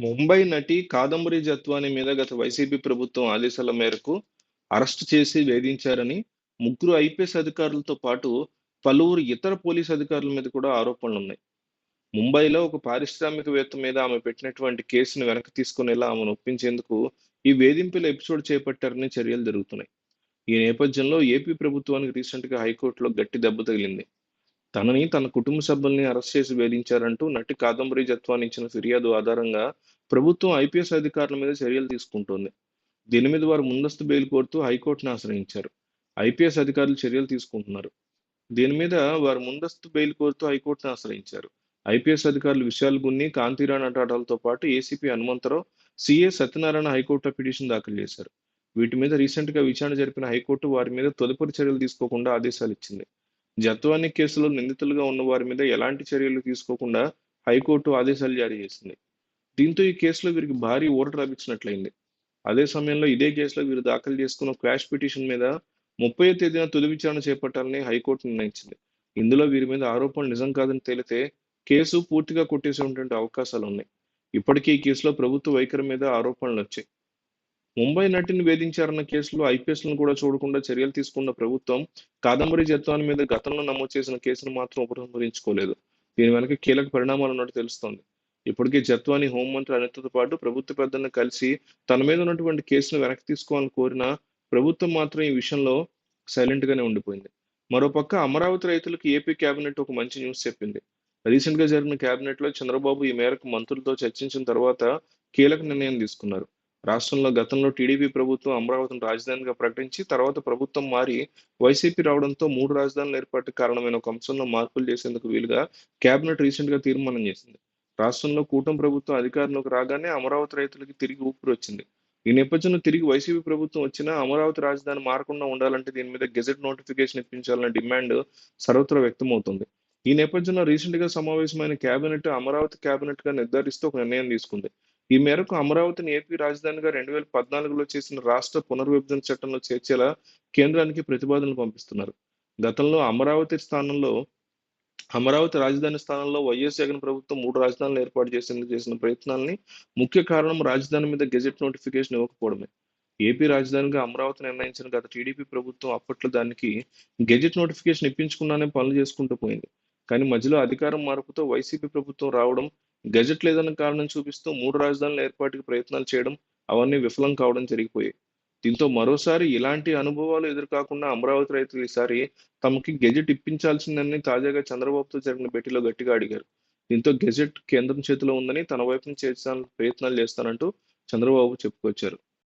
ముంబై నటి కాదంబరి జత్వాని మీద గత వైసీపీ ప్రభుత్వం ఆదేశాల మేరకు అరెస్టు చేసి వేధించారని ముగ్గురు ఐపీఎస్ అధికారులతో పాటు పలువురు ఇతర పోలీస్ అధికారుల మీద కూడా ఆరోపణలు ఉన్నాయి ముంబైలో ఒక పారిశ్రామికవేత్త మీద ఆమె పెట్టినటువంటి కేసును వెనక్కి తీసుకునేలా ఆమెను ఒప్పించేందుకు ఈ వేధింపుల ఎపిసోడ్ చేపట్టారని చర్యలు జరుగుతున్నాయి. ఈ నేపథ్యంలో ఏపీ ప్రభుత్వానికి రీసెంట్గా హైకోర్టులో గట్టి దెబ్బ తగిలింది. తనని తన కుటుంబ సభ్యుల్ని అరెస్ట్ చేసి వేధించారంటూ నటి కాదంబరి జత్వాని ఇచ్చిన ఫిర్యాదు ఆధారంగా ప్రభుత్వం ఐపీఎస్ అధికారుల మీద చర్యలు తీసుకుంటోంది. దీని మీద వారు ముందస్తు బెయిల్ కోరుతూ హైకోర్టును ఆశ్రయించారు. ఐపీఎస్ అధికారులు చర్యలు తీసుకుంటున్నారు. దీని మీద వారు ముందస్తు బెయిల్ కోరుతూ హైకోర్టును ఆశ్రయించారు. ఐపీఎస్ అధికారులు విశాల్ గున్ని కాంతిరా అటాటాలతో పాటు ఏసీపీ హనుమంతరావు సిఏ సత్యనారాయణ హైకోర్టులో పిటిషన్ దాఖలు చేశారు. వీటి మీద రీసెంట్గా విచారణ జరిపిన హైకోర్టు వారి మీద తదుపరి చర్యలు తీసుకోకుండా ఆదేశాలు ఇచ్చింది. జత్వాని కేసులో నిందితులుగా ఉన్న వారి మీద ఎలాంటి చర్యలు తీసుకోకుండా హైకోర్టు ఆదేశాలు జారీ చేసింది. దీంతో ఈ కేసులో వీరికి భారీ ఊరట లభించినట్లయింది. అదే సమయంలో ఇదే కేసులో వీరు దాఖలు చేసుకున్న క్వాష్ పిటిషన్ మీద ముప్పై తేదీన తొలి విచారణ చేపట్టాలని హైకోర్టు నిర్ణయించింది. ఇందులో వీరి మీద ఆరోపణలు నిజం కాదని తేలితే కేసు పూర్తిగా కొట్టేసేటువంటి అవకాశాలు ఉన్నాయి ఇప్పటికీ ఈ కేసులో ప్రభుత్వ వైఖరి మీద ఆరోపణలు వచ్చాయి. ముంబై నటిని వేధించారన్న కేసులో ఐపీఎస్లను కూడా చూడకుండా చర్యలు తీసుకున్న ప్రభుత్వం కాదంబరి జత్వాని మీద గతంలో నమోదు చేసిన కేసును మాత్రం ఉపసంహరించుకోలేదు. దీని వెనక కీలక పరిణామాలు ఉన్నట్టు తెలుస్తోంది. ఇప్పటికే జత్వాని హోంమంత్రి అనితతో పాటు ప్రభుత్వ పెద్దలను కలిసి తన మీద ఉన్నటువంటి కేసును వెనక్కి తీసుకోవాలని కోరిన ప్రభుత్వం మాత్రం ఈ విషయంలో సైలెంట్ గానే ఉండిపోయింది. మరోపక్క అమరావతి రైతులకు ఏపీ కేబినెట్ ఒక మంచి న్యూస్ చెప్పింది. రీసెంట్గా జరిగిన కేబినెట్లో చంద్రబాబు ఈ మేరకు మంత్రులతో చర్చించిన తర్వాత కీలక నిర్ణయం తీసుకున్నారు. రాష్ట్రంలో గతంలో టీడీపీ ప్రభుత్వం అమరావతిని రాజధానిగా ప్రకటించి తర్వాత ప్రభుత్వం మారి వైసీపీ రావడంతో మూడు రాజధానుల ఏర్పాటు కారణమైన ఒక అంశంలో మార్పులు చేసేందుకు వీలుగా కేబినెట్ రీసెంట్గా తీర్మానం చేసింది. రాష్ట్రంలో కూటమి ప్రభుత్వం అధికారంలోకి రాగానే అమరావతి రైతులకి తిరిగి ఊపిరి వచ్చింది. ఈ నేపథ్యంలో తిరిగి వైసీపీ ప్రభుత్వం వచ్చినా అమరావతి రాజధాని మారకుండా ఉండాలంటే దీని మీద గెజెట్ నోటిఫికేషన్ ఇప్పించాలనే డిమాండ్ సర్వత్రా వ్యక్తమవుతుంది. ఈ నేపథ్యంలో రీసెంట్గా సమావేశమైన కేబినెట్ అమరావతి కేబినెట్గా నిర్ధారిస్తూ ఒక నిర్ణయం తీసుకుంది. ఈ మేరకు అమరావతిని ఏపీ రాజధానిగా రెండు వేల పద్నాలుగులో చేసిన రాష్ట్ర పునర్విభజన చట్టంలో చేర్చేలా కేంద్రానికి ప్రతిపాదనలు పంపిస్తున్నారు. గతంలో అమరావతి స్థానంలో అమరావతి రాజధాని స్థానంలో వైఎస్ జగన్ ప్రభుత్వం మూడు రాజధానులు ఏర్పాటు చేసేందుకు చేసిన ప్రయత్నాల్ని ముఖ్య కారణం రాజధాని మీద గెజెట్ నోటిఫికేషన్ ఇవ్వకపోవడమే. ఏపీ రాజధానిగా అమరావతి నిర్ణయించిన గత టీడీపీ ప్రభుత్వం అప్పట్లో దానికి గెజెట్ నోటిఫికేషన్ ఇప్పించుకున్నానే పనులు చేసుకుంటూ పోయింది. కానీ మధ్యలో అధికారం మార్పుతో వైసీపీ ప్రభుత్వం రావడం గెజెట్ లేదన్న కారణం చూపిస్తూ మూడు రాజధానుల ఏర్పాటుకి ప్రయత్నాలు చేయడం అవన్నీ విఫలం కావడం జరిగిపోయాయి. దీంతో మరోసారి ఇలాంటి అనుభవాలు ఎదురుకాకుండా అమరావతి రైతులు ఈసారి తమకి గెజెట్ ఇప్పించాల్సిందని తాజాగా చంద్రబాబుతో జరిగిన భేటీలో గట్టిగా అడిగారు. దీంతో గెజెట్ కేంద్రం చేతిలో ఉందని తన వైపు నుంచి చేర్చాలని ప్రయత్నాలు చేస్తానంటూ చంద్రబాబు చెప్పుకొచ్చారు.